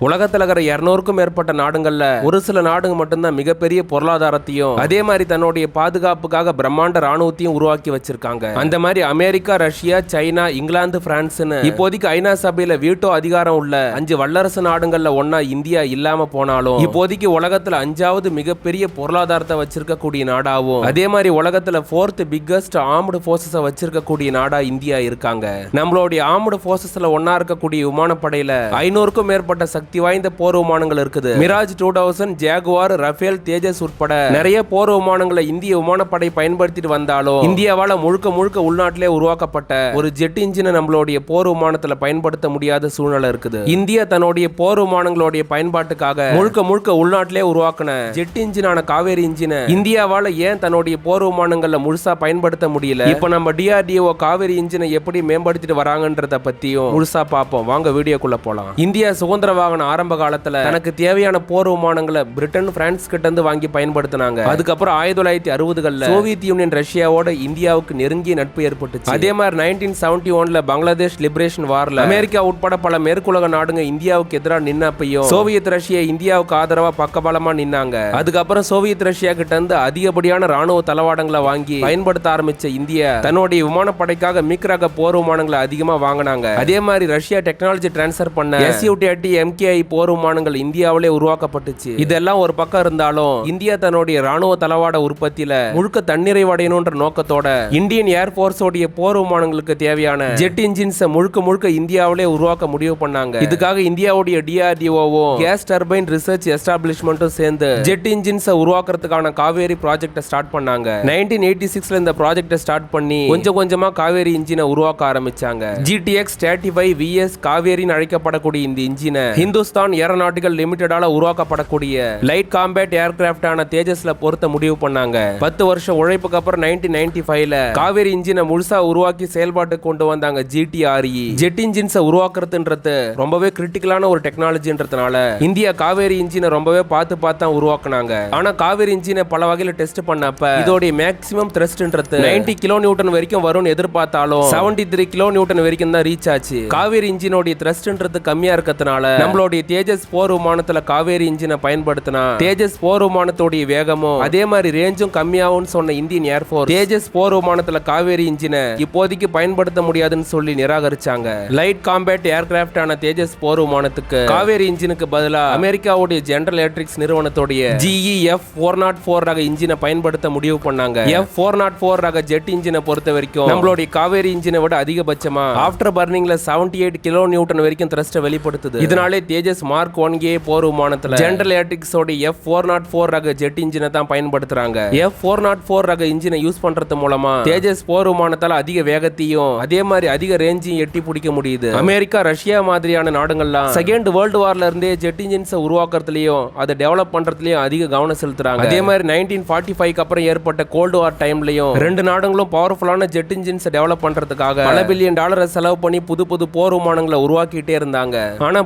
உலகத்தில் இருக்கிற இரநூறுக்கும் மேற்பட்ட நாடுங்களில் ஒரு சில நாடுங்க மட்டும்தான் மிகப்பெரிய பொருளாதாரத்தையும் அதே மாதிரி தன்னுடைய பாதுகாப்புக்காக பிரம்மாண்ட ராணுவத்தையும் உருவாக்கி வச்சிருக்காங்க. அந்த மாதிரி அமெரிக்கா ரஷ்யா சைனா இங்கிலாந்து பிரான்ஸ்னு இப்போதைக்கு ஐநா சபையில வீட்டோ அதிகாரம் உள்ள அஞ்சு வல்லரசு நாடுகள்ல ஒன்னா இந்தியா இல்லாம போனாலும் இப்போதைக்கு உலகத்துல அஞ்சாவது மிகப்பெரிய பொருளாதாரத்தை வச்சிருக்கக்கூடிய நாடாவும் அதே மாதிரி உலகத்துல ஃபோர்த் பிக்கஸ்ட் ஆர்ம்டு போர்சஸ வச்சிருக்கக்கூடிய நாடா இந்தியா இருக்காங்க. நம்மளுடைய ஆர்ம்டு போர்சஸ்ல ஒன்னா இருக்கக்கூடிய விமானப்படையில ஐநூறுக்கும் மேற்பட்ட சக்தி வாய்ந்த போர் விமானங்கள் இருக்குது. Mirage two thousand Jaguar Rafale Tejas உட்பட நிறைய போர் விமானங்களை இந்திய விமானப்படை பயன்படுத்திட்டு வந்தாலும் இந்தியாவால முழுக்க முழுக்க உள்நாட்டிலே உருவாக்கப்பட்ட ஒரு ஜெட் இன்ஜினை நம்மளுடைய போர் விமானத்துல பயன்படுத்த முடியாத சூழ்நிலை இருக்குது. இந்தியா தன்னுடைய போர் விமானங்களுடைய பயன்பாட்டுக்காக முழுக்க முழுக்க உள்நாட்டிலே உருவாக்கின ஜெட் இன்ஜினான காவேரி இன்ஜினை இந்தியாவால ஏன் தன்னுடைய போர் விமானங்கள்ல முழுசா பயன்படுத்த முடியல? இப்ப நம்ம டிஆர்டிஓ காவேரி இன்ஜினை எப்படி மேம்படுத்திட்டு வராங்கன்றத பத்தியும் முழுசா பார்ப்போம். வாங்க வீடியோக்குள்ள போலாம். இந்தியா சுதந்திர வாகன ஆரம்ப காலத்துல தனக்கு தேவையான போர் விமானங்களை பிரிட்டன் பிரான்ஸ் கிட்ட இருந்து வாங்கி பயன்படுத்தினாங்க. அதுக்கப்புறம் ஆயிரத்தி தொள்ளாயிரத்தி அறுபதுகள்ல சோவியத் யூனியன் ரஷ்யாவோட இந்தியாவுக்கு நெருங்கிய நட்பு ஏற்பட்டுச்சு. அதே மாதிரி நைன்டீன் செவன்டி ஒன்ல பங்களாதேஷ் லிபரேஷன் வார்ல அமெரிக்கா உட்பட பல மேற்குலக நாடுங்க இந்தியாவுக்கு எதிராக நின்னப்பையும் சோவியத் ரஷ்யா இந்தியாவுக்கு ஆதரவா பக்கபலமா நின்னாங்க. அதுக்கப்புறம் சோவியத் ரஷ்யா கிட்ட இருந்து அதிகப்படியான ராணுவ தளவாடங்களை வாங்கி பயன்படுத்த ஆரம்பிச்ச இந்தியா தன்னுடைய விமானப்படைக்காக மிக் ரக போர் விமானங்களை அதிகமா வாங்கினாங்க. அதே மாதிரி ரஷ்யா டெக்னாலஜி டிரான்ஸ்ஃபர் பண்ண எஸ்யூடி எம்கே ஏஐ போர் விமானங்கள் இந்தியாவிலே உருவாக்கப்பட்டுச்சு. இதெல்லாம் ஒரு பக்கம் இருந்தாலும் இந்தியா தன்னுடைய ராணுவ தளவாட உற்பத்தியில முழுக்க தன்னிறைவடையணும்ன்ற நோக்கத்தோட இந்தியன் ஏர்போர்ஸோடைய போர் விமானங்களுக்கு தேவையான ஜெட் இன்ஜின்ஸ் முழுக்க முழுக்க இந்தியாவிலே உருவாக்க முடிவு பண்ணாங்க. இதுக்காக இந்தியாவுடைய டிஆர்டிஓவும் கேஸ் டர்பைன் ரிசர்ச் எஸ்டாப்ளிஷ்மெண்ட்டும் சேர்ந்து ஜெட் இன்ஜின்ஸ் உருவாக்குறதுக்கான காவேரி ப்ராஜெக்டை ஸ்டார்ட் பண்ணாங்க. நைன்டீன் எயிட்டி சிக்ஸ்ல இந்த ப்ராஜெக்டை ஸ்டார்ட் பண்ணி கொஞ்சம் கொஞ்சமா காவேரி இன்ஜினை உருவாக்க ஆரம்பிச்சாங்க. ஜிடிஎக்ஸ் தேர்ட்டி ஃபைவ் விஎஸ் காவேரின்னு அழைக்கப்படக்கூடிய இந்த இன்ஜினை இந்து இந்துஸ்தான் ஏரோநாட்டிக்கல் லிமிடெடால உருவாக்கப்படக்கூடிய லைட் காம்பேட் ஏர்கிராப்டான தேஜஸ்ல பொருத்த முடிவு பண்ணாங்க. பத்து வருஷம் உழைப்புக்கு அப்புறம் நைன்டீன் நைன்டி ஃபைவ்ல காவேரி இன்ஜினை முழுசா உருவாக்கி செயல்பாட்டுக்கு கொண்டு வந்தாங்க ஜிடிஆர்இ ஜெட் இன்ஜின்ஸை உருவாக்குறதுன்றது ரொம்பவே கிரிட்டிக்கலான ஒரு டெக்னாலஜின்றதுனால இந்தியா காவேரி இன்ஜினை ரொம்பவே பார்த்து பார்த்து தான் உருவாக்குனாங்க. ஆனா காவேரி இன்ஜினை பல வகையில டெஸ்ட் பண்ணப்ப இதோடைய மேக்ஸிமம் த்ரெஸ்ட்ன்றது நைன்டி கிலோ நியூட்டன் வரைக்கும் வரும்னு எதிர்பார்த்தாலும் 73 த்ரீ கிலோ நியூட்டன் வரைக்கும் தான் ரீச் ஆச்சு. காவேரி இன்ஜினோடைய த்ரெஸ்ட்ன்றது கம்மியா இருக்கிறதுனால நம்மளுடைய தேஜஸ் போர் விமானத்துல காவேரி இன்ஜினை பயன்படுத்தினா தேஜஸ் போர் விமானத்தோடைய வேகமும் அதே மாதிரி ரேஞ்சும் கம்மியாகும்னு சொன்ன இந்தியன் ஏர்போர்ஸ் தேஜஸ் போர் விமானத்துல காவேரி இன்ஜினை இப்போதைக்கு பயன்படுத்த முடியாதுன்னு சொல்லி நிராகரிச்சாங்க. லைட் காம்பேட் ஏர்கிராப்டான தேஜஸ் போர் விமானத்துக்கு காவேரி இன்ஜினுக்கு பதிலா அமெரிக்காவுடைய General Electrics நிறுவனத்துடைய GE F four nought four ரக இன்ஜினை பயன்படுத்த முடிவு பண்ணாங்க. எஃப் ஃபோர் நாட் ஃபோர் ரக ஜெட் இன்ஜினை பொறுத்த வரைக்கும் நம்மளுடைய காவேரி இன்ஜினை விட அதிகபட்சமா ஆஃப்டர் பர்னிங்ல 78 எயிட் கிலோ நியூட்டன் வரைக்கும் த்ரஸ்ட வெளிப்படுத்துது. இதனாலே தேஜஸ் மார்க் ஒன் ஏ போர் விமானத்துல ஜென்ரல் ஏட்டிக்ஸோட எஃப் ஃபோர் நாட் ஃபோர் ரக ஜெட் இன்ஜினை தான் பயன்படுத்துறாங்க. எஃப் ஃபோர் நாட் ஃபோர் ரக இன்ஜினை யூஸ் பண்றது மூலமா தேஜஸ் போர் விமானத்தால் அதிக வேகத்தையும் அதே மாதிரி அதிக ரேஞ்சையும் எட்டி பிடிக்க முடியுது. அமெரிக்கா ரஷ்யா மாதிரியான நாடுகள்லாம் செகண்ட் வேர்ல்டு வார்ல இருந்தே ஜெட் இன்ஜின்ஸை உருவாக்குறதுலயும் அதை டெவலப் பண்றதுலயும் அதிக கவனம் செலுத்துறாங்க. அதே மாதிரி நைன்டீன் ஃபார்ட்டி ஃபைவ் அப்புறம் ஏற்பட்ட கோல்டு வார் டைம்லயும் ரெண்டு நாடுகளும் பவர்ஃபுல்லான ஜெட் இன்ஜின்ஸை டெவலப் பண்றதுக்காக பல பில்லியன் டாலரை செலவு பண்ணி புது புது போர் விமானங்களை உருவாக்கிட்டே இருந்தாங்க. ஆனா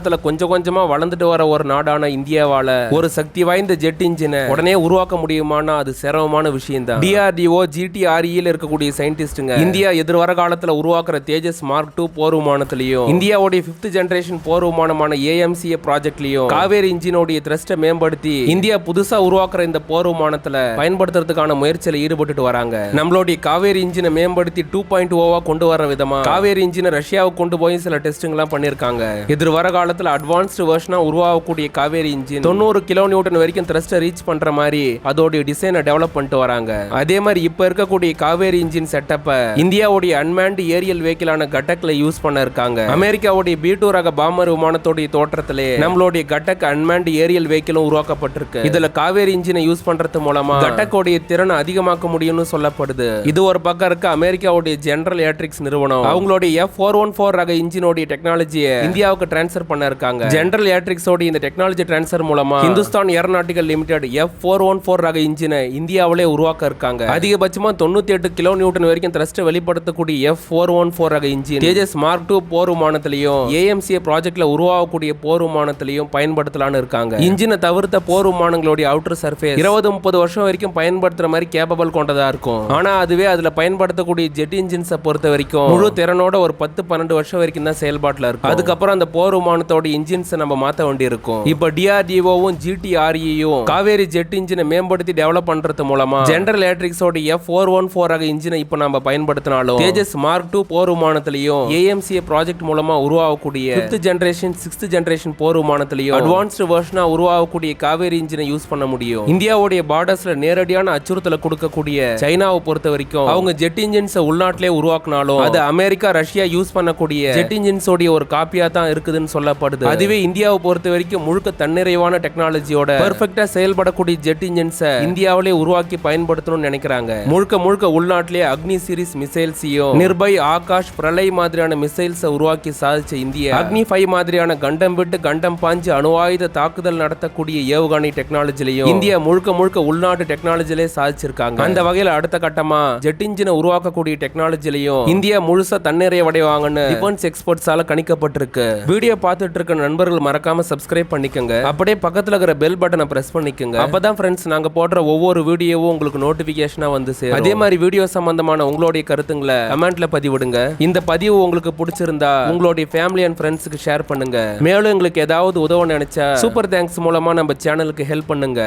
பொருளாதாரத்துல கொஞ்சம் கொஞ்சமா வளர்ந்துட்டு வர ஒரு நாடான இந்தியாவால ஒரு சக்தி வாய்ந்த ஜெட் இன்ஜினை உடனே உருவாக்க முடியுமானா அது சிரமமான விஷயம் தான் டிஆர்டிஓ ஜிடிஆர்இல இருக்கக்கூடிய சயின்டிஸ்டுங்க இந்தியா எதிர்வர காலத்துல உருவாக்குற தேஜஸ் மார்க் டூ போர் விமானத்திலையும் இந்தியாவுடைய பிப்த் ஜெனரேஷன் போர் விமானமான ஏஎம்சிஏ ப்ராஜெக்ட்லயும் காவேரி இன்ஜினோடைய த்ரஸ்ட்டை மேம்படுத்தி இந்தியா புதுசா உருவாக்குற இந்த போர் விமானத்துல பயன்படுத்துறதுக்கான முயற்சியில ஈடுபட்டு வராங்க. நம்மளுடைய காவேரி இன்ஜினை மேம்படுத்தி டூ பாயிண்ட் ஓவா கொண்டு வர விதமா காவேரி இன்ஜினை ரஷ்யாவுக்கு கொண்டு போய் சில டெஸ்டிங் எல்லாம் பண்ணிருக்காங்க. எதிர்வர கால காலத்தில் அட்வான்ஸ்டு வெர்ஷனா உருவாகக்கூடிய காவேரி இன்ஜின் தொண்ணூறு கிலோ நியூட்டன் வரைக்கும் த்ரஸ்ட்டை ரீச் பண்ணுற மாதிரி அதோடைய டிசைனை டெவலப் பண்ணிட்டு வராங்க. அதே மாதிரி இப்போ இருக்கக்கூடிய காவேரி இன்ஜின் செட்டப்பை இந்தியாவுடைய அன்மேண்ட் ஏரியல் வெஹிக்கிளான கட்டக்கில் யூஸ் பண்ண இருக்காங்க அமெரிக்காவுடைய பி டூ ரக பாமர் விமானத்தோடைய தோற்றத்திலே நம்மளுடைய கட்டக் அன்மேண்ட் ஏரியல் வெஹிக்கிளும் உருவாக்கப்பட்டிருக்கு. இதுல காவேரி இன்ஜினை யூஸ் பண்றது மூலமா கட்டக்கோடைய திறனை அதிகமாக்க முடியும்னு சொல்லப்படுது. இது ஒரு பக்கம் இருக்க அமெரிக்காவுடைய ஜெனரல் எலக்ட்ரிக்ஸ் நிறுவனம். அவங்களுடைய எஃப் ஃபோர் ஒன் ஃபோர் ரக இன்ஜினோடைய டெக்னாலஜியை இந்தியாவுக்கு டிரான்ஸ்ஃபர் பண்ண இருக்காங்க? ஜெனரல் எலக்ட்ரிக்ஸோட இந்த டெக்னாலஜி டிரான்ஸ்ஃபர் மூலமா Hindustan aeronautical limited F four one four ரக இன்ஜினை இந்தியாவிலே உருவாக்க இருக்காங்க. அதிகபட்சமா தொண்ணூத்தி எட்டு கிலோ நியூட்டன் வரைக்கும் த்ரஸ்ட் வெளிப்படுத்தக்கூடிய எஃப் ஃபோர் ஒன் ஃபோர் ரக இன்ஜின் தேஜஸ் மார்க் டூ போர் விமானத்திலையும் ஏஎம்சிஏ ப்ராஜெக்ட்ல உருவாகக்கூடிய போர் விமானத்திலையும் பயன்படுத்தலாம்னு இருக்காங்க. இன்ஜினை தவிர்த்த போர் விமானங்களுடைய அவுட்டர் சர்ஃபேஸ் இருபது முப்பது வருஷம் வரைக்கும் பயன்படுத்துற மாதிரி கேப்பபிள் கொண்டதா இருக்கும். ஆனா அதுவே அதுல பயன்படுத்தக்கூடிய ஜெட் இன்ஜின்ஸை பொறுத்த வரைக்கும் முழு திறனோட ஒரு பத்து பன்னெண்டு வருஷம் வரைக்கும் தான் செயல்பாட்டுல இருக்கும். அதுக்கப்புறம் அந்த போர் விமானத்தை விமானத்தோட இன்ஜின்ஸை நம்ம மாத்த வேண்டியிருக்கும். இப்போ டிஆர்டிஓவும் ஜிடிஆர்இயும் காவேரி ஜெட் இன்ஜினை மேம்படுத்தி டெவலப் பண்றது மூலமா ஜெனரல் எலக்ட்ரிக்ஸோட எஃப் ஃபோர் ஒன் ஃபோர் ஆக இன்ஜினை இப்போ நம்ம பயன்படுத்தினாலும் தேஜஸ் மார்க் டூ போர் விமானத்திலையும் ஏஎம்சிஏ ப்ராஜெக்ட் மூலமா உருவாகக்கூடிய ஃபிஃப்த் ஜென்ரேஷன் சிக்ஸ்த் ஜென்ரேஷன் போர் விமானத்திலையும் அட்வான்ஸ்டு வெர்ஷனா உருவாகக்கூடிய காவேரி இன்ஜினை யூஸ் பண்ண முடியும். இந்தியாவுடைய பார்டர்ஸ்ல நேரடியான அச்சுறுத்தலை கொடுக்கக்கூடிய சைனாவை பொறுத்த வரைக்கும் அவங்க ஜெட் இன்ஜின்ஸை உள்நாட்டிலே உருவாக்குனாலும் அது அமெரிக்கா ரஷ்யா யூஸ் பண்ணக்கூடிய ஜெட் இன்ஜின்ஸோடைய ஒரு காப்பியா தான் இருக்குதுன்னு சொல்லப்படுது அதுவே இந்தியாவை பொறுத்த வரைக்கும் முழுக்க தன்னிறைவான டெக்னாலஜியோட பெர்ஃபெக்ட்டா செயல்படக்கூடிய ஜெட் இன்ஜின்ஸை இந்தியாவிலே உருவாக்கி பயன்படுத்தணும்னு நினைக்கிறாங்க. முழுக்க முழுக்க உள்நாட்டிலே அக்னி சீரிஸ் மிசைல்ஸையும் நிர்பய் ஆகாஷ் பிரளய் மாதிரியான மிசைல்ஸை உருவாக்கி சாதிச்ச இந்தியா. அக்னி ஃபைவ் மாதிரியான கண்டம் விட்டு கண்டம் பாஞ்சு அணுவாயுத தாக்குதல் நடத்தக்கூடிய ஏவுகணை டெக்னாலஜிலையும் இந்தியா முழுக்க முழுக்க உள்நாட்டு டெக்னாலஜிலே சாதிச்சிருக்காங்க. அந்த வகையில அடுத்த கட்டமா ஜெட் இன்ஜினை உருவாக்கக்கூடிய டெக்னாலஜிலையும் இந்தியா முழுசா தன்னிறைய அடைவாங்கன்னு டிஃபென்ஸ் எக்ஸ்பர்ட்ஸால கணிக்கப்பட்டிருக்கு. வீடியோ பார்த்துட்டு இருக்க நண்பர்கள் மறக்காம சப்ஸ்கிரைப் பண்ணிக்கோங்க. அப்படியே பக்கத்துல இருக்கிற பெல் பட்டனை பிரஸ் பண்ணிக்கோங்க. அப்பதான் ஃப்ரெண்ட்ஸ் நாங்க போடுற ஒவ்வொரு வீடியோவும் உங்களுக்கு நோட்டிபிகேஷனா வந்து சேரும். அதே மாதிரி வீடியோ சம்பந்தமான உங்களுடைய கருத்துங்களை கமெண்ட்ல பதிவிடுங்க. இந்த பதிவு உங்களுக்கு பிடிச்சிருந்தா உங்களுடைய ஃபேமிலி அண்ட் ஃப்ரெண்ட்ஸுக்கு ஷேர் பண்ணுங்க. மேலும் எங்களுக்கு ஏதாவது உதவ நினைச்சா சூப்பர் தேங்க்ஸ் மூலமா நம்ம சேனலுக்கு ஹெல்ப் பண்ணுங்க.